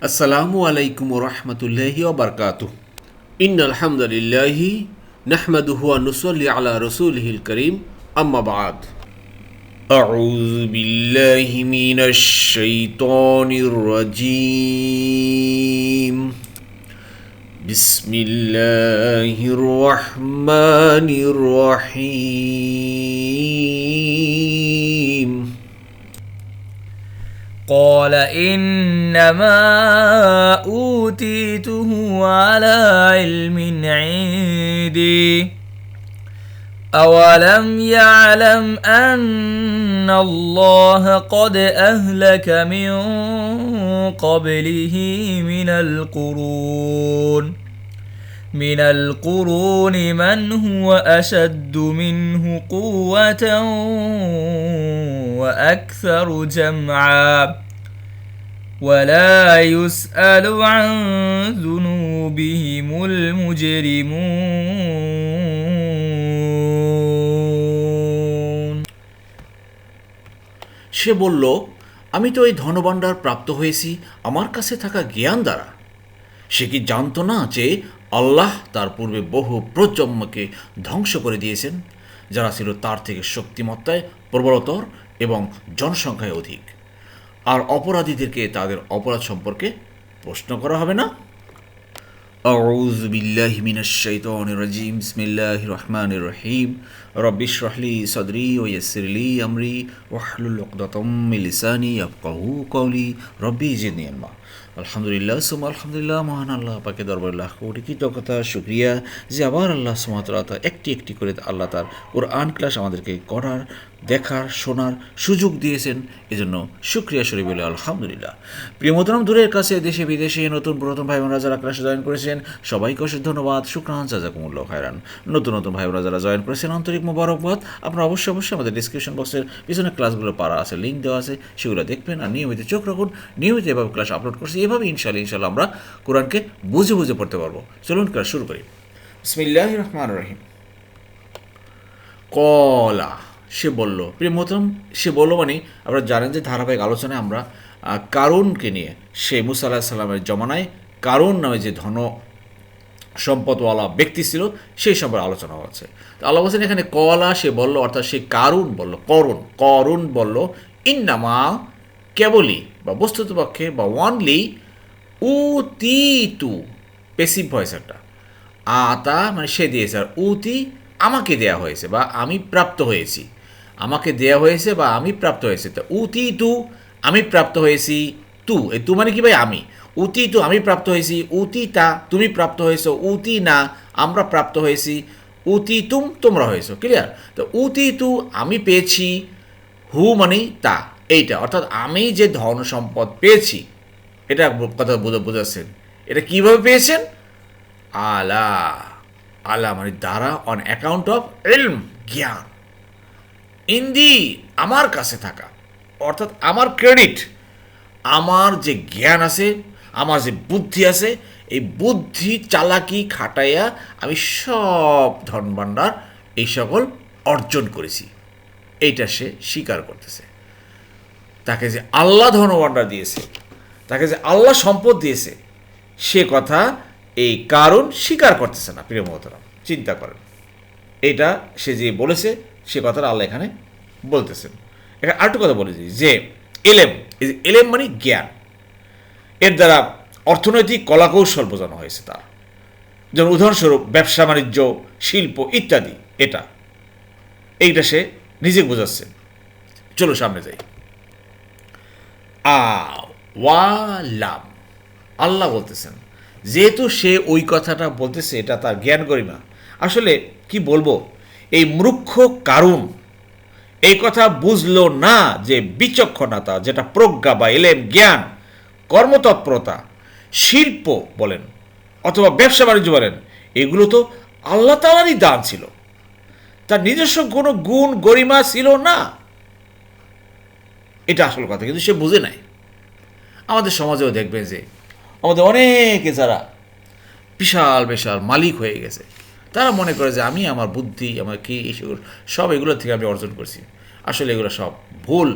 السلام عليكم ورحمة الله وبركاته. إن الحمد لله نحمده ونصلي على رسوله الكريم. أما بعد. أعوذ بالله من الشيطان الرجيم. بسم الله الرحمن الرحيم. قال إنما أوتيته على علم عندي. أولم يعلم أن الله قد أهلك من قبله من القرون؟ من القرون من هو أشد منه قوة وأكثر جمعا ولا يسأل عن ذنوبهم المجرمون সে বলল আমি তো এই ধনভাণ্ডার প্রাপ্ত হয়েছি আমার কাছে থাকা জ্ঞান দ্বারা সে কি জানতো না যে আল্লাহ তার পূর্বে বহু প্রজন্মকে ধ্বংস করে দিয়েছেন যারা ছিল তার থেকে শক্তিমত্তায় প্রবলতর এবং জনসংখ্যায় অধিক আর অপরাধীদেরকে তাদের অপরাধ সম্পর্কে প্রশ্ন করা হবে না أعوذ بالله من الشيطان الرجيم بسم الله الرحمن الرحيم رب اشرح لي صدري ويسر لي أمري واحلل عقدة من لساني يفقهوا قولي ربي زدني علما আলহামদুলিল্লাহ সুম আলহামদুলিল্লাহ, মহান আল্লাহ পাকে দরবার লাখ কোটি কৃতজ্ঞতা, শুক্রিয়া যে আবার আল্লাহ সুমাতলা একটি একটি করে আল্লাহ তার কোরআন ক্লাস আমাদেরকে করার, দেখার, শোনার সুযোগ দিয়েছেন। এজন্য শুক্রিয়া শরীফ বলে আলহামদুলিল্লাহ। প্রিয় মোহতরম, দূরের কাছে, দেশে, বিদেশে নতুন পুরাতন ভাই বোনরা যারা ক্লাসে জয়েন করেছেন। সবাইকে অশেষ ধন্যবাদ, শুক্রান, জাজাকুমুল্লাহ খায়রান। নতুন নতুন ভাই বোনরা যারা জয়েন করেছেন, আন্তরিক মোবারকবাদ। আপনারা অবশ্যই অবশ্যই আমাদের ডিসক্রিপশন বক্সের পিছনে ক্লাসগুলো পারা আছে লিঙ্ক দেওয়া আছে, সেগুলো দেখবেন আর নিয়মিত চোখ রাখুন। নিয়মিত এভাবে ক্লাস আপলোড করছি। এভাবে ইনশাল্লাহ ইনশাল্লাহ আমরা কোরআনকে বুঝে বুঝে পড়তে পারব। চলুন ক্লাস শুরু করি। বিসমিল্লাহ রহমান রহিম। কলা সে বলল প্রিয় মোহতরম সে বলল মানে আপনারা জানেন যে ধারাবাহিক আলোচনায় আমরা আহ, কারুনকে নিয়ে সে মুসা আল্লাহ সাল্লামের জমানায় কারণ নামে যে ধন সম্পদওয়ালা ব্যক্তি ছিল সেই সম্পর্কে আলোচনা হচ্ছে। তো আল্লাহ বলছেন এখানে কলা সে বলল অর্থাৎ সে কারুন বলল করুন করুন বলল ইন্নামা কেবলই বা বস্তুত পক্ষে বা ওয়ানলি উতি তু পেসিভ ভয়েস একটা। আতা মানে সে দিয়েছে আর উতি আমাকে দেয়া হয়েছে বা আমি প্রাপ্ত হয়েছি। আমাকে দেয়া হয়েছে বা আমি প্রাপ্ত হয়েছে। তো উতি তু আমি প্রাপ্ত হয়েছি তু। এ তু মানে কি ভাই? আমি। উতি তু আমি প্রাপ্ত হয়েছি উতি তা তুমি প্রাপ্ত হয়েছো উতি না আমরা প্রাপ্ত হয়েছি উতি তুম তোমরা হয়েছো। ক্লিয়ার তো উতি তু আমি পেয়েছি, হু মানেই তা। এইটা, অর্থাৎ আমি যে ধন সম্পদ পেয়েছি, এটা কথা বোঝা, বোঝাচ্ছেন। এটা কীভাবে পেয়েছেন? আলা আলা মানে দ্বারা অন অ্যাকাউন্ট অফ এলম জ্ঞান। ইন্দি আমার কাছে থাকা, অর্থাৎ আমার ক্রেডিট আমার যে জ্ঞান আছে, আমার যে বুদ্ধি আছে, এই বুদ্ধি চালাকি খাটাইয়া আমি সব ধনভাণ্ডার এই সকল অর্জন করেছি। এইটা সে স্বীকার করতেছে। তাকে যে আল্লাহ ধনভাণ্ডার দিয়েছে, তাকে যে আল্লাহ সম্পদ দিয়েছে, সে কথা এই কারণ স্বীকার করতেছে না, প্রিয় মহতরাম। চিন্তা করেন। এটা সে যে বলেছে, সে কথাটা আল্লাহ এখানে বলতেছেন। এখানে আরেকটু কথা বলেছি যে এলেম এলেম মানে জ্ঞান। এর দ্বারা অর্থনৈতিক কলাকৌশল বোঝানো হয়েছে তার। যেমন উদাহরণস্বরূপ ব্যবসা, বাণিজ্য, শিল্প ইত্যাদি, এটা। এইটা সে নিজে বোঝাচ্ছে চলো সামনে যাই। আ আল্লাহ বলতেছেন, যেহেতু সে ওই কথাটা বলতেছে, এটা তার জ্ঞান গরিমা। আসলে কি বলব, এই মূর্খ কারণ এই কথা বুঝলো না যে বিচক্ষণতা, যেটা প্রজ্ঞা বা এলেম, জ্ঞান, কর্মতৎপরতা, শিল্প বলেন, অথবা ব্যবসা বাণিজ্য বলেন, এগুলো তো আল্লাহ তালারই দান ছিল। তার নিজস্ব কোনো গুণ গরিমা ছিল না। এটা আসল কথা, কিন্তু সে বুঝে নাই। আমাদের সমাজেও দেখবেন যে, আমাদের অনেকে যারা বিশাল বিশাল মালিক হয়ে গেছে, তারা মনে করে যে, আমি আমার বুদ্ধি, আমার কি এসব, সব এগুলো থেকে আমি অর্জন করছি। আসলে এগুলো সব ভুল।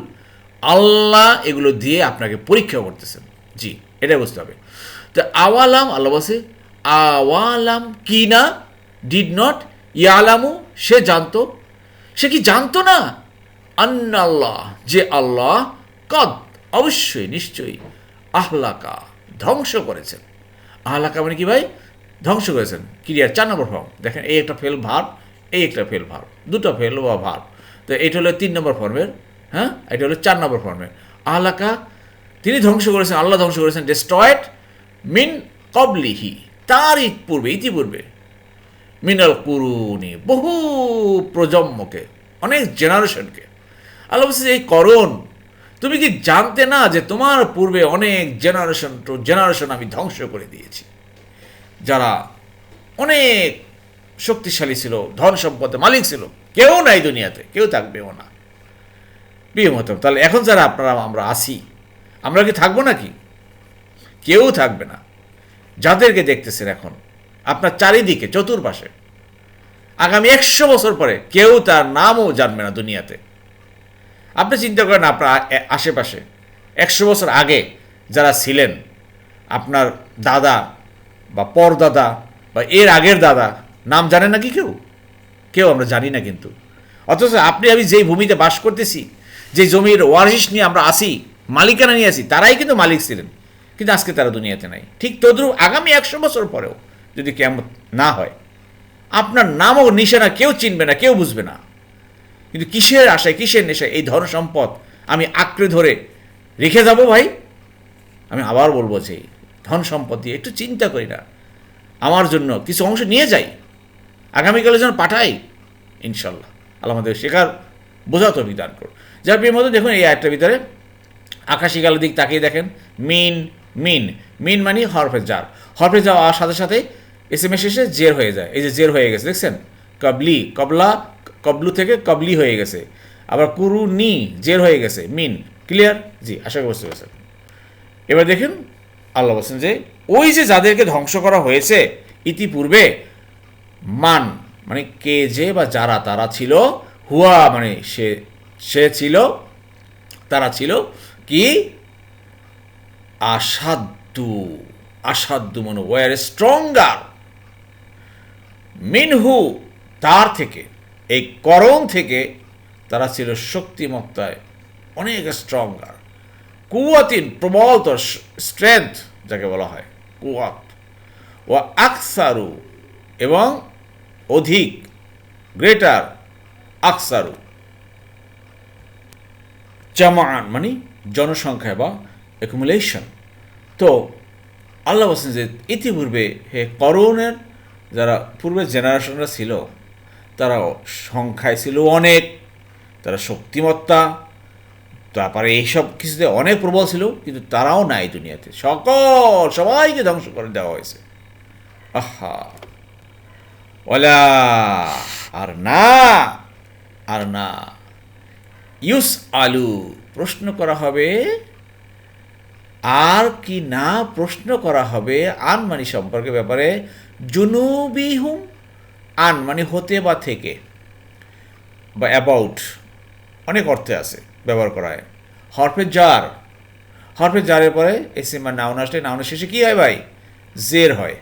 আল্লাহ এগুলো দিয়ে আপনাকে পরীক্ষা করতেছেন। জি, এটাই বুঝতে হবে। তো আওয়ালাম, আল্লাহ বলছে, আওয়ালাম কি না? Did not? ইয়ালামু? সে জানতো? সে কি জানতো না? আন্নাল্লাহ, যে আল্লাহ কদ, অবশ্যই, নিশ্চয়ই আহলাকা, ধ্বংস করেছেন। আহলাকা মানে কি ভাই? ধ্বংস করেছেন। ক্রিয়ার চার নম্বর ফর্ম দেখেন, এই একটা ফেল ভার এই একটা ফেল ভার দুটো ফেল বা ভার তো এটা হলো তিন নম্বর ফর্মের হ্যাঁ? এটা হলো চার নম্বর ফর্মের আহলাকা, তিনি ধ্বংস করেছেন, আল্লাহ ধ্বংস করেছেন ডেস্ট্রয়েড মিন কবলিহি তার পূর্বে, ইতিপূর্বে। মিনাল কুরুনি, বহু প্রজন্মকে, অনেক জেনারেশনকে আল্লাহ বলছে এই করণ, তুমি কি জানতে না যে তোমার পূর্বে অনেক জেনারেশন টু জেনারেশন আমি ধ্বংস করে দিয়েছি? যারা অনেক শক্তিশালী ছিল, ধন সম্পদের মালিক ছিল, কেউ নাই দুনিয়াতে, কেউ থাকবেও না। প্রিয় মতম তাহলে এখন যারা আপনারা, আমরা আসি আমরা কি থাকব নাকি? কেউ থাকবে না। যাদেরকে দেখতেছেন এখন, আপনার চারিদিকে, চতুর্পাশে, আগামী একশো বছর পরে কেউ তার নামও জানবে না দুনিয়াতে। আপনি চিন্তা করেন আপনার আশেপাশে। একশো বছর আগে যারা ছিলেন, আপনার দাদা বা পরদাদা বা এর আগের দাদা, নাম জানেন নাকি কেউ? কেউ আমরা জানি না কিন্তু। অথচ আপনি, আমি যেই ভূমিতে বাস করতেছি যে জমির ওয়ারিশ নিয়ে আমরা আসি, মালিকানা নিয়ে আসি, তারাই কিন্তু মালিক ছিলেন। কিন্তু আজকে তারা দুনিয়াতে নাই। ঠিক তদ্রুপ আগামী একশো বছর পরেও যদি কেমন না হয়, আপনার নামও নিশানা কেউ চিনবে না, কেউ বুঝবে না। কিন্তু কিসের আশায়, কিসের নেশায় এই ধন সম্পদ আমি আঁকড়ে ধরে রেখে যাব ভাই? আমি আবার বলব যে, ধন সম্পদ দিয়ে একটু চিন্তা করি না। আমার জন্য কিছু অংশ নিয়ে যাই। আগামীকালের জন্য পাঠাই, ইনশাল্লাহ। আল্লাহ আমাদের শেখার বোঝা তো বিধান করো যার প্রিয় মতো দেখুন এই আয়টার ভিতরে আকাশি কালের দিক তাকিয়ে দেখেন। মিন মিন মিন মানে হরফে জার। হরফে যাওয়ার সাথে সাথে এস এম এস এসে জের হয়ে যায়। এই যে জের হয়ে গেছে, দেখছেন? কবলি, কবলা কবলু থেকে কবলি হয়ে গেছে। আবার কুরু নি, জের হয়ে গেছে। মিন ক্লিয়ার জি, আশা করি বুঝতে পেরেছেন। এবার দেখেন, আল্লাহ বলছেন যে, ওই যে যাদেরকে ধ্বংস করা হয়েছে, ইতিপূর্বে মান মানে কে যে বা যারা, তারা ছিল, হুয়া মানে সে সে ছিল, তারা ছিল কি? আসাদ্দু আসাদ্দু মানে ওয়ার স্ট্রঙ্গার মিনহু, তার থেকে। এই করণ থেকে তারা ছিল শক্তিমত্তায় অনেক স্ট্রঙ্গার কুয়াতিন প্রবল তোর স্ট্রেংথ যাকে বলা হয়, কুয়াত। ও আকসারু এবং অধিক গ্রেটার আকসারু। জামান মানে জনসংখ্যা বা অ্যাকুমুলেশন তো আল্লাহ বলছেন যে ইতিপূর্বে হে করণের যারা পূর্বের জেনারেশনরা ছিল তারা সংখ্যায় ছিল অনেক, তারা শক্তিমত্তা, তারপরে এইসব কিছুতে অনেক প্রবল ছিল, কিন্তু তারাও নাই দুনিয়াতে। সকল সবাইকে ধ্বংস করে দেওয়া হয়েছে। আহা। ওলা আর না আর না। ইউস আলু প্রশ্ন করা হবে, আর কি না প্রশ্ন করা হবে, আনমানি সম্পর্কে ব্যাপারে, জুনুবিহুম আন মানে হতে বা থেকে, বা অ্যাবাউট অনেক অর্থে আছে ব্যবহার করা হয়। হরফে জার হরফে জারের পরে এসে মানে নাউন আসলে নাউনের শেষে কী হয় ভাই? জের হয়।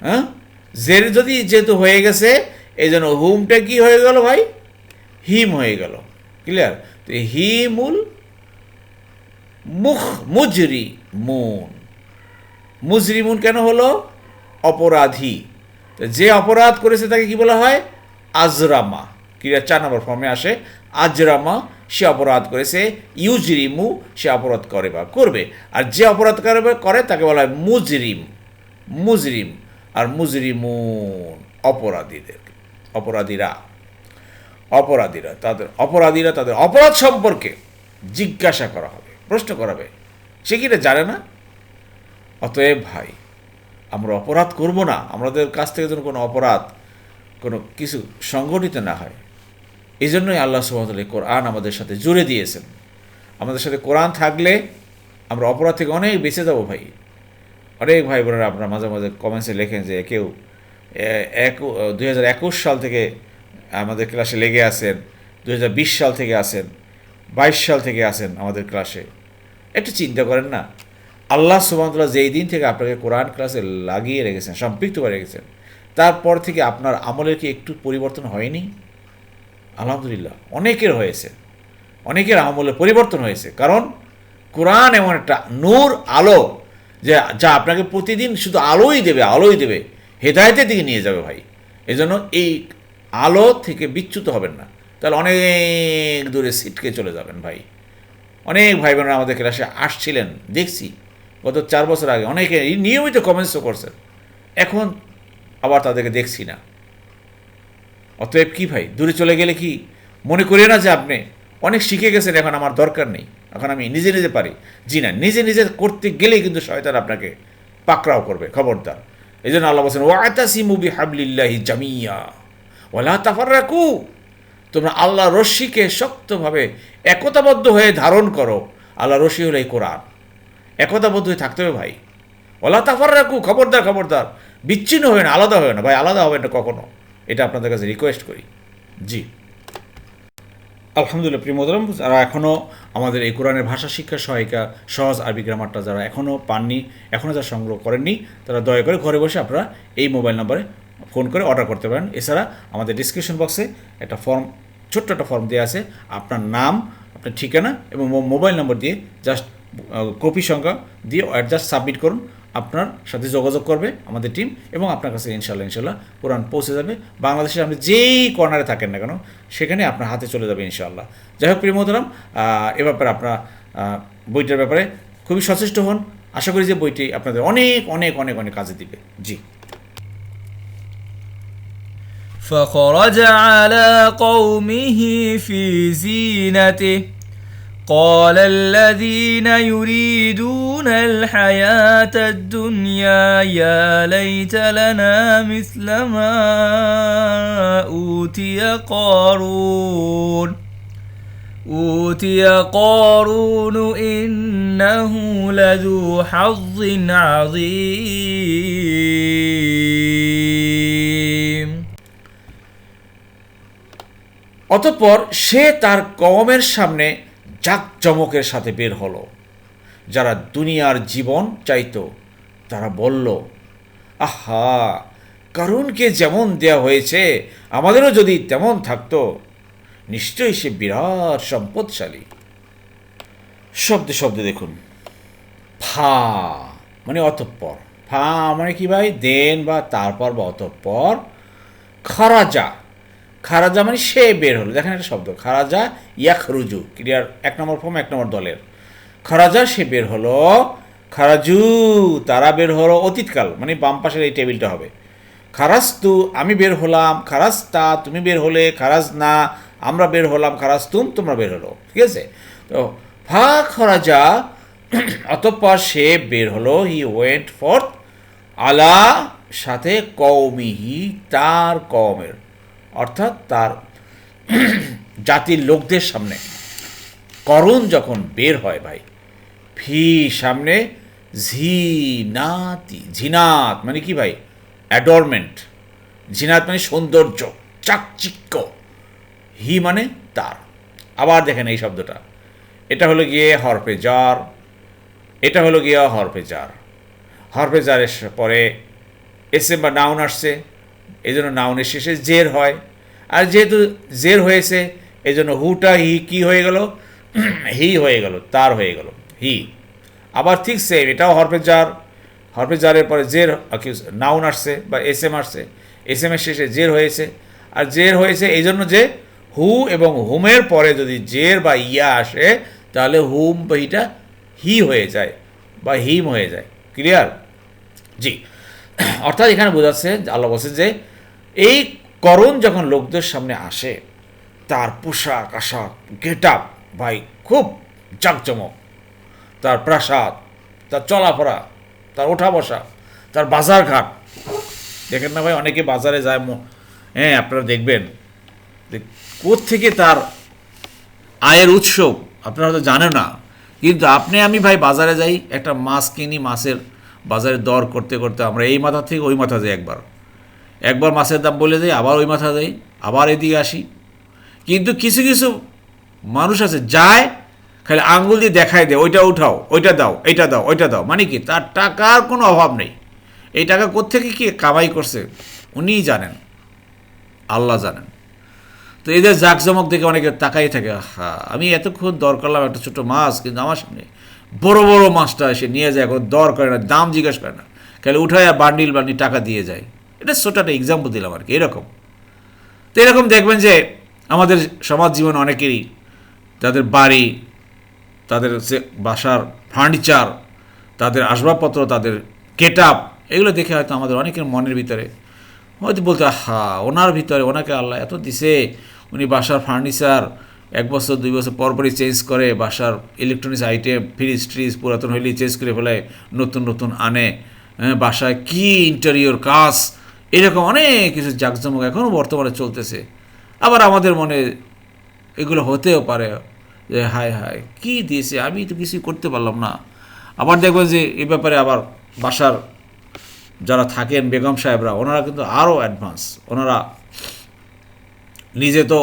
হ্যাঁ? জের যদি যেহেতু হয়ে গেছে এই জন্য হুমটা কি হয়ে গেল ভাই? হিম হয়ে গেল। ক্লিয়ার তো হিমুল মুখ মুজরি মুন মুজরিমুন কেন হলো? অপরাধী। যে অপরাধ করেছে তাকে কি বলা হয়? আজরামা। ক্রিয়া চার নম্বর ফর্মে আসে, আজরামা সে অপরাধ করেছে, ইউজরিমু সে অপরাধ করে বা করবে। আর যে অপরাধ করবে, করে, তাকে বলা হয় মুজরিম। মুজরিম। আর মুজরিমুন অপরাধীদের, অপরাধীরা। অপরাধীরা, তাদের অপরাধীরা তাদের অপরাধ সম্পর্কে জিজ্ঞাসা করা হবে, প্রশ্ন করাবে সে কি এটা জানে না? অতএব ভাই আমরা অপরাধ করব না, আমাদের কাছ থেকে যেন কোনো অপরাধ, কোনো কিছু সংগঠিত না হয়। এই জন্যই আল্লাহ সুবাহতাল কোরআন আমাদের সাথে জুড়ে দিয়েছেন। আমাদের সাথে কোরআন থাকলে আমরা অপরাধ থেকে অনেক বেঁচে যাব ভাই। অনেক ভাই বোনেরা আপনারা মাঝে মাঝে কমেন্টসে লেখেন যে কেউ এক একুশ সাল থেকে আমাদের ক্লাসে লেগে আছেন দু সাল থেকে আসেন বাইশ সাল থেকে আসেন আমাদের ক্লাসে একটু চিন্তা করেন না আল্লাহ সুবাহতাল্লাহ যেই দিন থেকে আপনাকে কোরআন ক্লাসে লাগিয়ে রেখেছেন, সম্পৃক্ত করে রেখেছেন, তারপর থেকে আপনার আমলের কি একটু পরিবর্তন হয়নি? আলহামদুলিল্লাহ, অনেকের হয়েছে। অনেকের আমলে পরিবর্তন হয়েছে। কারণ কোরআন এমন একটা নূর, আলো, যে যা আপনাকে প্রতিদিন শুধু আলোই দেবে আলোই দেবে। হেদায়তের দিকে নিয়ে যাবে ভাই। এজন্য এই আলো থেকে বিচ্যুত হবেন না। তাহলে অনেক দূরে সিটকে চলে যাবেন ভাই। অনেক ভাই বোনেরা আমাদের ক্লাসে আসছিলেন, দেখছি। গত চার বছর আগে। অনেকে এই নিয়মিত কমেন্টসও করছেন এখন আবার তাদেরকে দেখছি না। অতএব কি ভাই, দূরে চলে গেলে কি? মনে করি না যে আপনি অনেক শিখে গেছেন, এখন আমার দরকার নেই। এখন আমি নিজে নিজে পারি। জি না, নিজে নিজে করতে গেলেই কিন্তু শয়তান আপনাকে পাকড়াও করবে, খবরদার। এই জন্য আল্লাহ বলছেন, ওয়াতাসিমু বিহাবলিল্লাহি জামিয়া ওয়ালা তাফাররাকু। তোমরা আল্লাহ রশ্মিকে শক্তভাবে একতাবদ্ধ হয়ে ধারণ করো। আল্লাহ রশ্মি হলো এই কোরআন। একতাবদ্ধ হয়ে থাকতে হবে ভাই। ওলা তাফার রাখু খবরদার খবরদার। বিচ্ছিন্ন হবে না, আলাদা হবে না। ভাই, আলাদা হবে না কখনো। এটা আপনাদের কাছে রিকোয়েস্ট করি। জি। আলহামদুলিল্লাহ প্রিমোদরম যারা এখনও আমাদের এই কোরআনের ভাষা শিক্ষা সহায়িকা, সহজ আরবি গ্রামারটা যারা এখনও পাননি এখনও যারা সংগ্রহ করেননি, তারা দয়া করে ঘরে বসে আপনারা এই মোবাইল নম্বরে ফোন করে অর্ডার করতে পারেন। এছাড়া আমাদের ডিসক্রিপশন বক্সে একটা ফর্ম ছোট্ট একটা ফর্ম দেওয়া আছে। আপনার নাম, আপনার ঠিকানা এবং মোবাইল নম্বর দিয়ে জাস্ট কপি সংখ্যা দিয়ে জাস্ট সাবমিট করুন আপনার সাথে যোগাযোগ করবে আমাদের টিম এবং আপনার কাছে ইনশাল্লাহ ইনশাল্লাহ কোরআন পৌঁছে যাবে বাংলাদেশে আপনি যেই কর্নারে থাকেন না কেন সেখানে আপনার হাতে চলে যাবে ইনশাল্লাহ যাই হোক প্রিয় মোহতরাম এ ব্যাপারে আপনারা আহ, বইটার ব্যাপারে খুবই সচেষ্ট হন আশা করি যে বইটি আপনাদের অনেক অনেক অনেক অনেক কাজে দিবে জি فخرج على قومه في زينته قال الذين يريدون الحياة الدنيا يا ليت لنا مثل ما أوتي قارون أوتي قارون إنه لذو حظ عظيم অতঃপর সে তার কওমের সামনে জাকজমকের সাথে বের হলো। যারা দুনিয়ার জীবন চাইতো, তারা বলল, আহা, কারুনকে যেমন দেয়া হয়েছে, আমাদেরও যদি তেমন থাকতো, নিশ্চয়ই সে বিরাট সম্পদশালী। শব্দে শব্দে দেখুন, ফা মানে অতঃপর। ফা মানে কি ভাই? দেন বা তারপর বা অতঃপর, খারাজা খারাজা মানে সে বের হলো। দেখেন একটা শব্দ। খারাজা ইয়াখরুজু। ক্রিয়ার এক নম্বর ফর্ম, এক নম্বর দলের। খারাজা, সে বের হলো। খারাজু, তারা বের হলো অতীতকাল। মানে বাম পাশের এই টেবিলটা হবে। খারাস্তু আমি বের হলাম। খারাস্তা তুমি বের হলে। খারাজ না আমরা বের হলাম। খারাস্তুম তোমরা বের হলো। ঠিক আছে? তো, ফা খরাজা, অতঃপর সে বের হলো। হি ওয়েন্ট ফর আলা সাথে কৌমিহি তার কওমের। অর্থাৎ তার জাতির লোকদের সামনে। করুণ যখন বের হয় ভাই ফি সামনে ঝিনাতি, ঝিনাত মানে কি ভাই? অ্যাডরমেন্ট ঝিনাত মানে সৌন্দর্য, চাকচিক্য। হি মানে তার। আবার দেখেন এই শব্দটা। এটা হলো গিয়ে হরফে জার এটা হলো গিয়ে হরফে জার হরফে জারের পরে এসে বা নাউন আসছে। এই জন্য নাউনের শেষে জের হয়। আর যেহেতু জের হয়েছে এই জন্য হুটা হি কি হয়ে গেল? হি হয়ে গেল, তার হয়ে গেল, হি। আবার ঠিক সেম এটাও হরফে জার হরফে জারের পরে জের নাউন আসছে বা এস এম আসছে। এস এম এর শেষে জের হয়েছে। আর জের হয়েছে এই জন্য যে হু এবং হুমের পরে যদি জের বা ইয়া আসে, তাহলে হুম বা হিটা হি হয়ে যায় বা হিম হয়ে যায়। ক্লিয়ার জি। অর্থাৎ এখানে বোঝাচ্ছে, আল্লাহ বলছেন যে এই করণ যখন লোকদের সামনে আসে, তার পোশাক, আশাক গেট আপ ভাই খুব জাঁকজমক। তার প্রাসাদ, তার চলাফেরা, তার ওঠা বসা তার বাজার ঘাট দেখেন না ভাই, অনেকে বাজারে যায় হ্যাঁ আপনারা দেখবেন থেকে তার আয়ের উৎস, আপনারা তো জানেন না। কিন্তু আপনি, আমি ভাই বাজারে যাই, একটা মাছ কিনি, মাছের বাজারে দর করতে করতে আমরা এই মাথা থেকে ওই মাথা যাই একবার। একবার মাছের দাম বলে যাই আবার ওই মাথা যাই আবার এদিকে আসি। কিন্তু কিছু কিছু মানুষ আছে, যায়, খালি আঙ্গুল দিয়ে দেখায় দেয়, ওইটা উঠাও, ওইটা দাও এইটা দাও, ওইটা দাও। মানে কি? তার টাকার কোনো অভাব নেই। এই টাকা কোত্থেকে কি কামাই করছে? উনিই জানেন। আল্লাহ জানেন। তো এদের জাকজমক দেখে অনেকে তাকাই থাকে হা আমি এতক্ষণ দর করলাম একটা ছোটো মাছ, কিন্তু আমার সামনে বড় বড় মাছটা এসে নিয়ে যায় এখন দর করে না, দাম জিজ্ঞেস করে না। খালি উঠায় বান্ডিল বান্ডিল টাকা দিয়ে যায়। এটা ছোট একটা এক্সাম্পল দিলাম আর কি এরকম। তো এরকম দেখবেন যে আমাদের সমাজ জীবন অনেকেরই তাদের বাড়ি তাদের সে বাসার ফার্নিচার তাদের আসবাবপত্র তাদের গেট আপ এগুলো দেখে হয়তো আমাদের অনেকের মনের ভিতরে হয়তো বলতে হা ওনার ভিতরে ওনাকে আল্লাহ এত দিছে। উনি বাসার ফার্নিচার এক বছর দুই বছর পর পরই চেঞ্জ করে বাসার ইলেকট্রনিক্স আইটেম ফ্রিজ ট্রিজ পুরাতন হইলেই চেঞ্জ করে ফেলে নতুন নতুন আনে হ্যাঁ, বাসায় কি ইন্টেরিয়র কাজ এরকম অনেক কিছু জাকজমক এখনও বর্তমানে চলতেছে। আবার আমাদের মনে এগুলো হতেও পারে যে, হায় হায়, কি দিয়েছে? আমি তো কিছুই করতে পারলাম না। আবার দেখবেন যে, এ ব্যাপারে আবার বাসার যারা থাকেন, বেগম সাহেবরা, ওনারা কিন্তু আরও অ্যাডভান্স ওনারা নিজে তো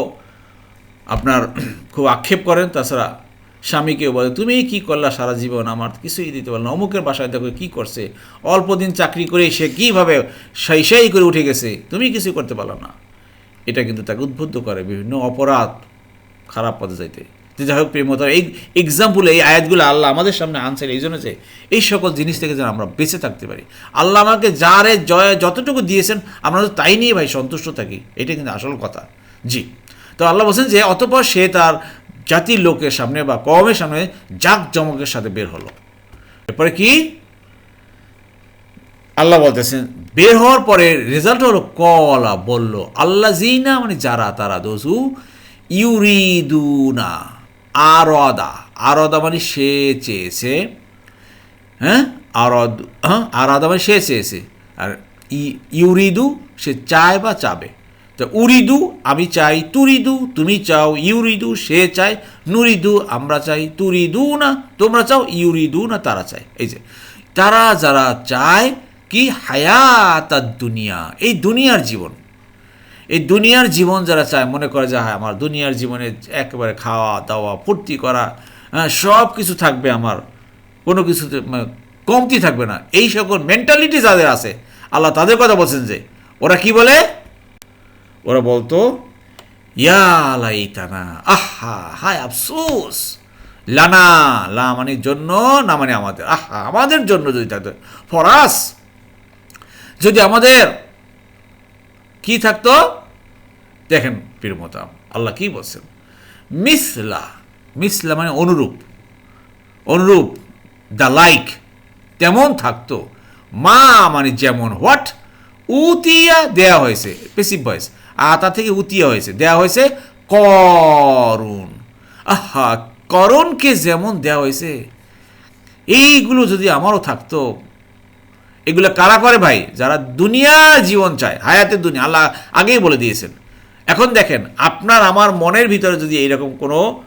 আপনার খুব আক্ষেপ করেন, তাছাড়া স্বামীকেও বলে, তুমি কি করলা সারা জীবন? আমার কিছুই দিতে পারল অমুকের বাসায় দেখো কী করছে। অল্প দিন চাকরি করে সে কীভাবে সেই করে উঠে গেছে? তুমি কিছু করতে পারল না। এটা কিন্তু তাকে উদ্বুদ্ধ করে বিভিন্ন অপরাধ খারাপ পথে যাইতে। যে যাই হোক প্রেমতা এই এক্সাম্পল এই আয়াতগুলো আল্লাহ আমাদের সামনে আনছেন এই জন্য যে এই সকল জিনিস থেকে যেন আমরা বেঁচে থাকতে পারি। আল্লাহ আমাকে যারে জয় যতটুকু দিয়েছেন, আমরা তো তাই নিয়ে ভাই সন্তুষ্ট থাকি। এটা কিন্তু আসল কথা। জি। তো আল্লাহ বলছেন যে, অতপর সে তার জাতির লোকের সামনে বা কমের সামনে জাক জমকের সাথে বের হলো। এরপরে কি? আল্লাহ বলতেছেন, বের হওয়ার পরে রেজাল্ট হলো কলা, বলল আল্লাহ জিনা মানে যারা, তারা দোসু ইউরিদুনা, আরদা। আরদা মানে সে চেয়েছে হ্যাঁ? আরদ হ্যাঁ আরাদা মানে সে চেয়েছে। আর ইউরিদু সে চায় বা চাবে। তো উরিদু, আমি চাই তুরিদু, তুমি চাও ইউরিদু, সে চায় নুরিদু, আমরা চাই তুরিদু না, তোমরা চাও ইউরিদু না, তারা চায়। এই যে, তারা যারা চায় কি হায়াত দুনিয়া, এই দুনিয়ার জীবন। এই দুনিয়ার জীবন যারা চায়, মনে করে যে হ্যাঁ আমার দুনিয়ার জীবনে একেবারে খাওয়া, দাওয়া, ফুর্তি করা হ্যাঁ সব কিছু থাকবে আমার। কোনো কিছুতে মানে কমতি থাকবে না। এই সকল মেন্টালিটি যাদের আছে, আল্লাহ তাদের কথা বলছেন যে, ওরা কি বলে? ওরা বলতো, ইয়া লাইতানা, আহা, হায় আফসোস, লানা, লা মানে জন্য, না মানে আমাদের, আহা, আমাদের জন্য যদি থাকতো ফরাস, যদি আমাদের, কি থাকতো? দেখেন প্রিয়মতাম আল্লাহ কি বলছেন? মিসলা মিসলা মানে অনুরূপ অনুরূপ, দ্য লাইক, তেমন থাকতো, মা মানে যেমন, হোয়াট উতিয়া দেয়া হয়েছে পেসিভ ভয়েস আতা থেকে উতিয়া হয়েছে, দেয়া হয়েছে করুণ। আহা, করণকে যেমন দেয়া হয়েছে, এইগুলো যদি আমারও থাকতো, এগুলো কারা করে ভাই? যারা দুনিয়ার জীবন চায়, হায়াতের দুনিয়া, আল্লাহ আগেই বলে দিয়েছেন। এখন দেখেন, আপনার, আমার মনের ভিতরে যদি এইরকম কোনো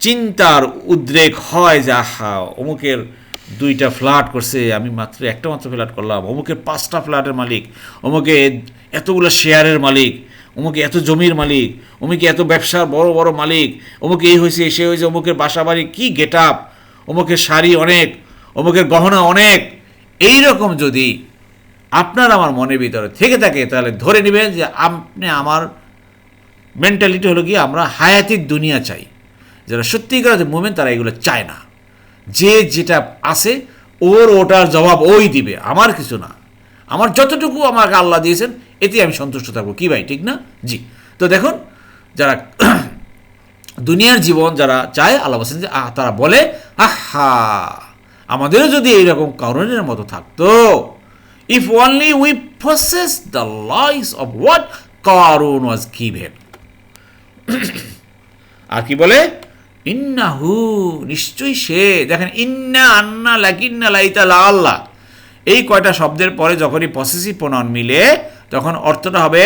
চিন্তার উদ্রেক হয় যে, আহা, অমুকের দুইটা ফ্ল্যাট করছে, আমি মাত্র একটা মাত্র ফ্ল্যাট করলাম। অমুকের পাঁচটা ফ্ল্যাটের মালিক, অমুকে এতগুলো শেয়ারের মালিক, অমুকে এত জমির মালিক, অমুকে এত ব্যবসার বড় বড় মালিক, অমুকে এই হয়েছে সে হয়েছে অমুকের বাসা বাড়ি কী গেট আপ অমুকের শাড়ি অনেক, অমুকের গহনা অনেক। এই রকম যদি আপনার আমার মনের ভিতরে থেকে থাকে, তাহলে ধরে নেবেন যে আপনি আমার মেন্টালিটি হলো কি আমরা হায়াতির দুনিয়া চাই। যারা সত্যিকার মুভমেন্ট তারা এগুলো চায় না। যে যেটা আছে, ওর ওটার জবাব ওই দিবে, আমার কিছু না। আমার যতটুকু আমাকে আল্লাহ দিয়েছেন এতে আমি সন্তুষ্ট থাকব। কি ভাই, ঠিক না? জি। তো দেখুন, যারা দুনিয়ার জীবন যারা চায়, আল্লাহ বলছেন যে, আহ, তারা বলে, আহা, আমাদেরও যদি এইরকম কারণের মতো থাকতো। If only we process the lies of what কারণ ওয়াজ গিভেন আর কি বলে? ইন্নাহু, নিশ্চয়ই সে, দেখেন, ইন্না আন্না লাকিন্না লাইতা লা আল্লাহ। এই কয়টা শব্দের পরে যখনই পসেসিভ প্রণয়ন মিলে, তখন অর্থটা হবে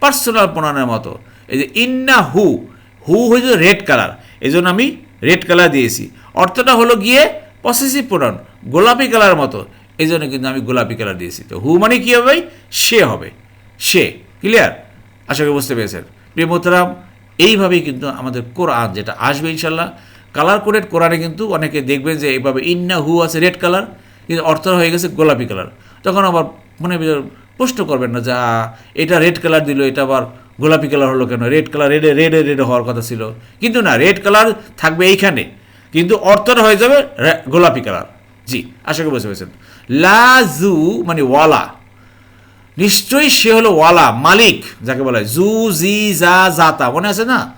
পার্সোনাল প্রণয়নের মতো। এই যে ইন্না হু হু হয়েছে রেড কালার এই জন্য আমি রেড কালার দিয়েছি। অর্থটা হলো গিয়ে পসেসিভ প্রণয়ন গোলাপি কালার মতো। এই জন্য কিন্তু আমি গোলাপি কালার দিয়েছি। তো হু মানে কী হবে সে হবে। সে ক্লিয়ার আশা করি বুঝতে পেরেছেন। প্রিয় এইভাবেই কিন্তু আমাদের কোরআন যেটা আসবে ইনশাল্লাহ। কালার কোডেড কোরআনে কিন্তু অনেকে দেখবেন যে এইভাবে ইন্না হু আছে রেড কালার কিন্তু অর্থ হয়ে গেছে গোলাপি কালার তখন আবার মনে প্রশ্ন করবেন না যা এটা রেড কালার দিল, এটা আবার গোলাপি কালার হলো কেন? রেড কালার রেডে রেডে রেডে হওয়ার কথা ছিল। কিন্তু না রেড কালার থাকবে এইখানে, কিন্তু অর্থটা হয়ে যাবে গোলাপি কালার জি, আশা করি বুঝতে পেরেছেন। লাজু মানে ওয়ালা। নিশ্চয়ই সে হলো ওয়ালা, মালিক, যাকে বলা জু, জি, জা, জাতা, মনে আছে না?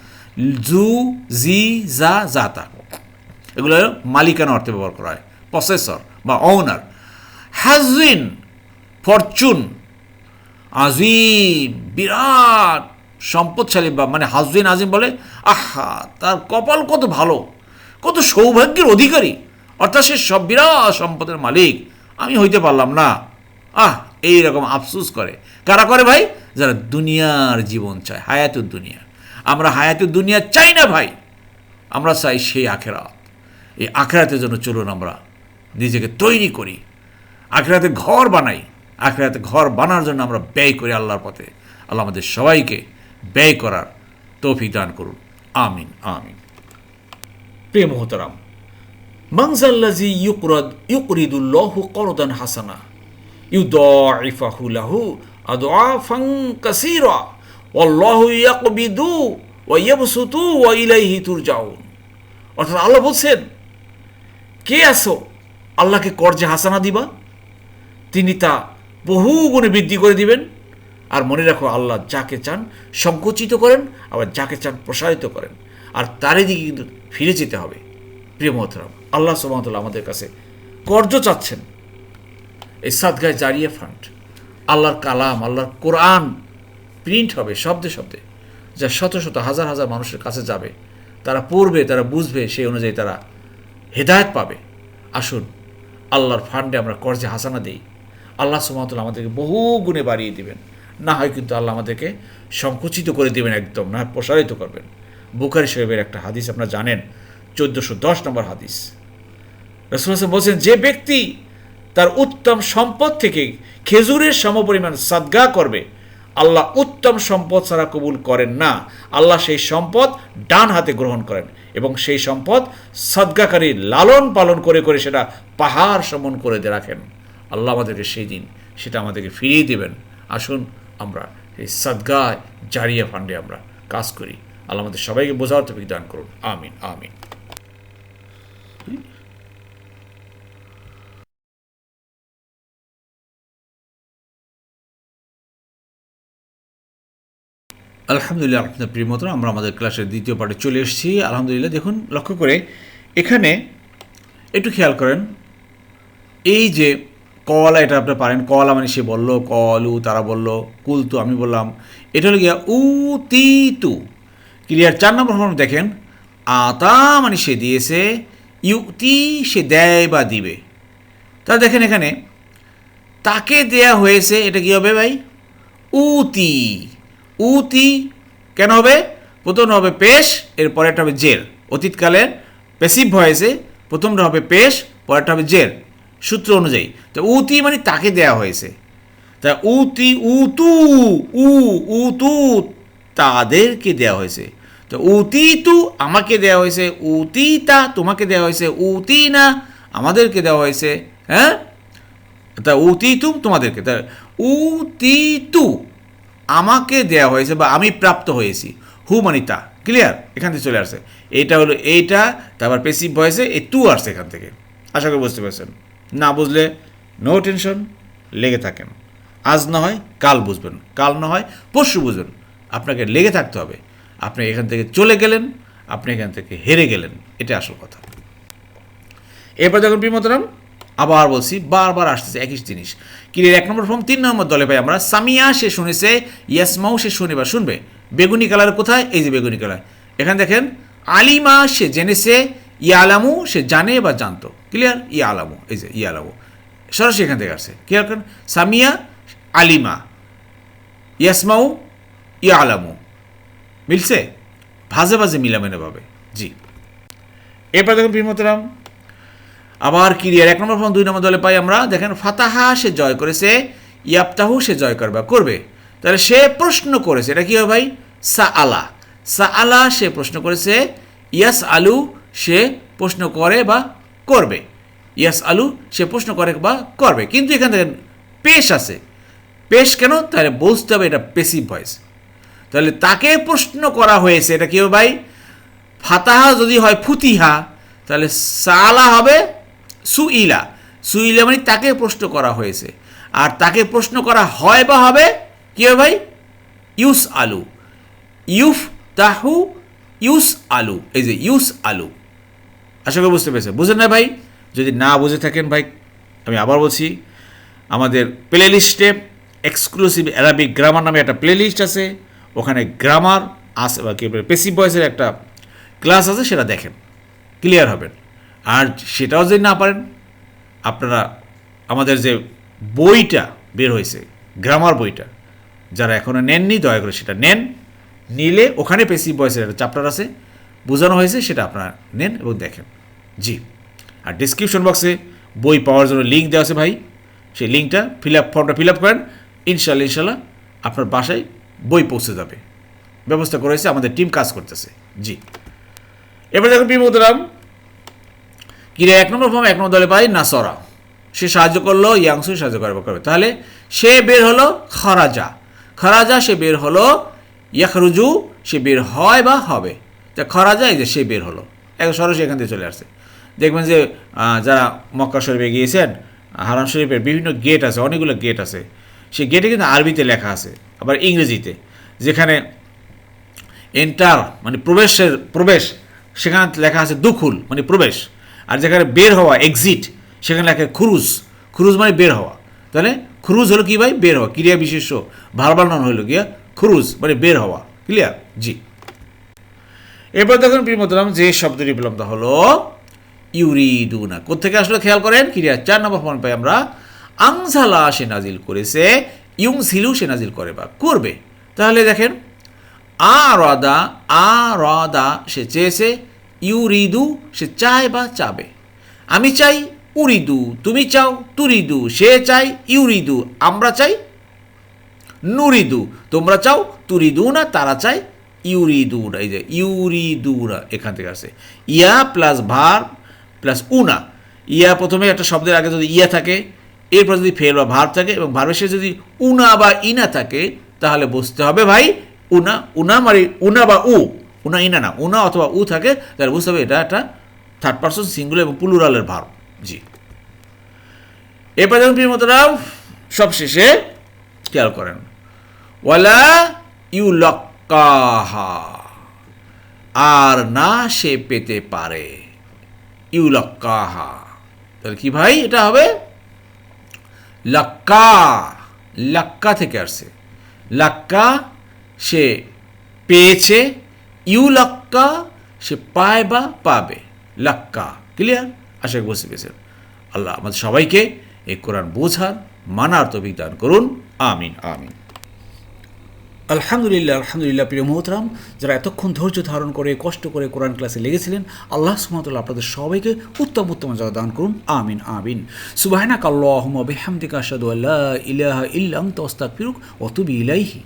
জু, জি, জা, জাতা। এগুলো মালিকানা অর্থে ব্যবহার করা হয় প্রসেসর বা ওনার হ্যাজিন ফরচুন আজিম, বিরাট সম্পদশালী বা মানে হাজবিন আজিম বলে, আহা, তার কপাল কত ভালো, কত সৌভাগ্যের অধিকারী। অর্থাৎ সে সব বিরাট সম্পদের মালিক। আমি হইতে পারলাম না। আহ এই রকম আফসুস করে। কারা করে ভাই? যারা দুনিয়ার জীবন চায় হায়াতুর দুনিয়া। আমরা হায়াতুর দুনিয়া চাই না ভাই। আমরা চাই সেই আখেরাত। এই আখেরাতের জন্য চলুন আমরা নিজেকে তৈরি করি। আখেরাতে ঘর বানাই। আখেরাতে ঘর বানার জন্য আমরা ব্যয় করি আল্লাহর পথে। আল্লাহ আমাদের সবাইকে ব্যয় করার তৌফিক দান করুন। আমিন আমিন। প্রিয় মোহতারাম মানজাল্লাজি ইউকরাদ, ইউকরিদুল্লাহু করদান হাসানা। আদআফান কাসীরা ওয়াল্লাহু ইয়াকবিদু ওয়া ইয়াবসুতু ওয়া ইলাইহি তুরজাউন অর্থাৎ আল্লাহ বলছেন, কে আছো? আল্লাহকে কর্জে হাসানা দিবা। তিনি তা বহু গুণে বৃদ্ধি করে দিবেন। আর মনে রাখো, আল্লাহ যাকে চান সংকুচিত করেন, আবার যাকে চান প্রসারিত করেন। আর তারই দিকে কিন্তু ফিরে যেতে হবে। প্রিয় মহতরাম আল্লাহ সুমতলা আমাদের কাছে কর্জ চাচ্ছেন। এই সাদগায় জারিয়ে ফান্ড আল্লাহর কালাম, আল্লাহর কোরআন প্রিন্ট হবে শব্দে শব্দে। যা শত শত হাজার হাজার মানুষের কাছে যাবে, তারা পড়বে, তারা বুঝবে, সেই অনুযায়ী তারা হেদায়ত পাবে। আসুন, আল্লাহর ফান্ডে আমরা কর্জে হাসানা দিই। আল্লাহ সুমতল আমাদেরকে বহু গুণে বাড়িয়ে দিবেন। না হয় কিন্তু আল্লাহ আমাদেরকে সংকুচিত করে দিবেন একদম, না প্রসারিত করবেন। বুখারি সাহেবের একটা হাদিস আপনারা জানেন, চোদ্দোশো দশ নম্বর হাদিস। রসুল বলছেন, যে ব্যক্তি তার উত্তম সম্পদ থেকে খেজুরের সমপরিমাণ সাদগা করবে। আল্লাহ উত্তম সম্পদ ছাড়া কবুল করেন না। আল্লাহ সেই সম্পদ ডান হাতে গ্রহণ করেন এবং সেই সম্পদ সদ্গাকারী লালন পালন করে করে সেটা পাহাড় সমন করে দিয়ে রাখেন। আল্লাহ আমাদেরকে সেই দিন সেটা আমাদেরকে ফিরিয়ে দেবেন। আসুন আমরা এই সদ্গায় জারিয়া ফান্ডে আমরা কাজ করি। আল্লাহ আমাদের সবাইকে বোঝার তো দান করুন। আমিন আমিন। আলহামদুলিল্লাহ, আপনার প্রিয় মতন আমরা আমাদের ক্লাসের দ্বিতীয় পার্টে চলে এসেছি। আলহামদুলিল্লাহ, দেখুন, লক্ষ্য করে এখানে একটু খেয়াল করেন। এই যে কলা, এটা আপনি পারেন, কলা মানে সে বলল, কলু, তারা বলল, কুলতু, আমি বললাম, এটা হলো গিয়া উ, তি, তু। ক্লিয়ার? চার নম্বর ফর্ম দেখেন, আতা মানে সে দিয়েছে ইউতি সে দেয় বা দিবে। তা দেখেন এখানে, তাকে দেয়া হয়েছে, এটা কি হবে ভাই? উতি উতি কেন হবে? প্রথমটা হবে পেশ এর পরেরটা হবে জের অতীতকালের পেসিভ ভয়েসে প্রথমটা হবে পেশ, পরেরটা হবে জের সূত্র অনুযায়ী। তো উতি মানে তাকে দেয়া হয়েছে। তা উতি, উতু, উ, উতু তাদেরকে দেয়া হয়েছে। তো উতি তু আমাকে দেয়া হয়েছে, উতি তা তোমাকে দেওয়া হয়েছে, উতি না আমাদেরকে দেওয়া হয়েছে হ্যাঁ? তা উতি তু তোমাদেরকে, তা উতিতু আমাকে দেয়া হয়েছে বা আমি প্রাপ্ত হয়েছি। হু মানি তা ক্লিয়ার এখান থেকে চলে আসছে এইটা হলো, এইটা, তারপর পেসিভ ভয়েসে এই টু আসছে এখান থেকে। আশা করি বুঝতে পারছেন। না বুঝলে নো টেনশন লেগে থাকেন। আজ না হয়, কাল বুঝবেন। কাল না হয়, পরশু বুঝবেন। আপনাকে লেগে থাকতে হবে। আপনি এখান থেকে চলে গেলেন, আপনি এখান থেকে হেরে গেলেন। এটা আসল কথা। এরপর দেখুন প্রিমতরাম আবার বলছি, বারবার আসতেছে একই জিনিস। কিরের এক নম্বর ফর্ম, তিন নম্বর দলে পাই আমরা, সামিয়া সে শুনেছে ইয়াসমাও সে শুনে বা শুনবে। বেগুনি কালার কোথায়? এই যে বেগুনি কালার। এখানে দেখেন, আলিমা সে জেনেছে, ইয়ালামু সে জানে বা জানতো। ক্লিয়ার? ইয়া আলামু এই যে ইয়া আলামু সরাসরি এখান থেকে আসছে। ক্লিয়ার করেন? সামিয়া, আলিমা। ইয়াসমাউ ইয়া আলামু মিলছে? ভাজে ভাজে মিলামেনে পাবে জি। এরপর দেখুন প্রিমতরাম আবার কিরিয়ার এক নম্বর ফর্ম দুই নম্বর দলে পাই আমরা, দেখেন, ফাতাহা সে জয় করেছে ইয়াপ্তাহু সে জয় করবে করবে। তাহলে সে প্রশ্ন করেছে, এটা কি হবে ভাই? সা আলা সা আলা সে প্রশ্ন করেছে ইয়াস আলু সে প্রশ্ন করে বা করবে। ইয়াস আলু সে প্রশ্ন করে বা করবে। কিন্তু এখান থেকে পেশ আছে। পেশ কেন? তাহলে বুঝতে হবে এটা পেসিভ ভয়েস তাহলে তাকে প্রশ্ন করা হয়েছে, এটা কি হবে ভাই? ফাতাহা যদি হয় ফুতিহা, তাহলে সালা হবে সুইলা। সুইলা মানে তাকে প্রশ্ন করা হয়েছে। আর তাকে প্রশ্ন করা হয় বা হবে, কি হবে ভাই? ইউস আলু ইউফ তাহু ইউস আলু এই যে ইউস আলু আশা করি বুঝতে পেরেছে বুঝেন না ভাই? যদি না বুঝে থাকেন ভাই, আমি আবার বলছি, আমাদের প্লে লিস্টে এক্সক্লুসিভ অ্যারাবিক গ্রামার নামে একটা প্লে লিস্ট আছে। ওখানে গ্রামার কি পেসিভ ভয়েসের একটা ক্লাস আছে, সেটা দেখেন। ক্লিয়ার হবেন। আর সেটাও যদি না পারেন, আপনারা আমাদের যে বইটা বের হয়েছে, গ্রামার বইটা, যারা এখনও নেননি, দয়া করে সেটা নেন। নিলে ওখানে পেসিভ ভয়েসের একটা চ্যাপ্টার আছে, বোঝানো হয়েছে, সেটা আপনারা নেন এবং দেখেন। জি, আর ডিসক্রিপশন বক্সে বই পাওয়ার জন্য লিঙ্ক দেওয়া আছে ভাই। সেই লিঙ্কটা ফিল আপ ফর্মটা ফিল আপ করেন ইনশাল্লাহ ইনশাল্লাহ আপনার বাসায় বই পৌঁছে যাবে। ব্যবস্থা করেছে আমাদের টিম কাজ করতেছে। জি, এবার দেখুন বিমুদ্রাম কিরে এক নম্বর ফর্ম, এক নম্বর দলে পাই নাসরা। সে সাহায্য করল ইয়াংসু সাহায্য করবে তাহলে সে বের হলো খরাজা। খরাজা সে বের হলো, ইয়াখরুজু সে বের হয় বা হবে। তা খরাজা এই যে সে বের হলো। এক সরাসরি এখান থেকে চলে আসছে। দেখবেন যে যারা মক্কা শরীফে গিয়েছেন, হারাম শরীফের বিভিন্ন গেট আছে, অনেকগুলো গেট আছে। সেই গেটে কিন্তু আরবিতে লেখা আছে, আবার ইংরেজিতে। যেখানে এন্টার মানে প্রবেশের, প্রবেশ, সেখানে লেখা আছে দুখুল মানে প্রবেশ। আর যেখানে বের হওয়া এক্সিট সেখানে লেখা খুরুজ। খুরুজ মানে বের হওয়া। তাহলে খুরুজ হলো কি ভাই? বের হওয়া। ক্রিয়া বিশেষ্য। ভারবাল নন হলো গিয়া খুরুজ মানে বের হওয়া। ক্লিয়ার জি। এরপর দেখুন প্রিমতলাম যে শব্দটি বিলম্ব হলো, ইউরিদুনা। কোথেকে আসলে খেয়াল করেন? ক্রিয়া চার নম্বর ফর্ম পাই আমরা। আংসালা সে নাজিল করেছে ইউং সিলু সে নাজিল করে বা করবে। তাহলে দেখেন আ রদা আ রদা সে চেয়েছে ইউরিদু সে চায় বা চাবে। আমি চাই উরিদু, তুমি চাও তুরিদু, সে চাই ইউরিদু, আমরা চাই নুরিদু, তোমরা চাও তুরিদু না, তারা চায় ইউরিদুনা এই যে ইউরিদুনা এখান থেকে আসে। ইয়া প্লাস ভার প্লাস উনা। ইয়া প্রথমে একটা শব্দের আগে যদি ইয়া থাকে, এরপর যদি ফেল বা ভার থাকে এবং ভার্বের শেষে যদি উনা বা ইনা থাকে, তাহলে বুঝতে হবে ভাই, উনা উনা মানে উনা বা উ। উনা ইনা না, উনা অথবা উ থাকে, তাহলে বুঝতে হবে এটা একটা থার্ড পার্সন সিঙ্গুল এবং প্লুরালের ভার। জি। এরপর যখন প্রিয়মতরাও সবশেষে খেয়াল করেন। ওয়ালা ইউ লক্কাহা আর না সে পেতে পারে। ইউ লক্কাহা তাহলে কি ভাই? এটা হবে লাক্কা লাক্কা থেকে আসছে। লাক্কা সে পেয়েছে ইউ লাক্কা, সে পায় বা পাবে। লাক্কা, ক্লিয়ার? আশা বুঝতে পেরেছেন। আল্লাহ আমাদের সবাইকে এই কোরআন বোঝার, মানার তৌফিক দান করুন। আমিন আমিন। আলহামদুলিল্লাহ আলহামদুলিল্লাহ, প্রিয় মোহতরাম, যারা এতক্ষণ ধৈর্য ধারণ করে, কষ্ট করে কোরআন ক্লাসে লেগেছিলেন, আল্লাহ সুমতুল্লাহ আপনাদের সবাইকে উত্তম উত্তম যারা দান করুন। আমিন আমিন। সুবাহনা কাল্লাহম বেহামদিকা আসাদু আল্লাহ ইলাহা ইল্লাম ফিরুক অতুবি ইলাইহি।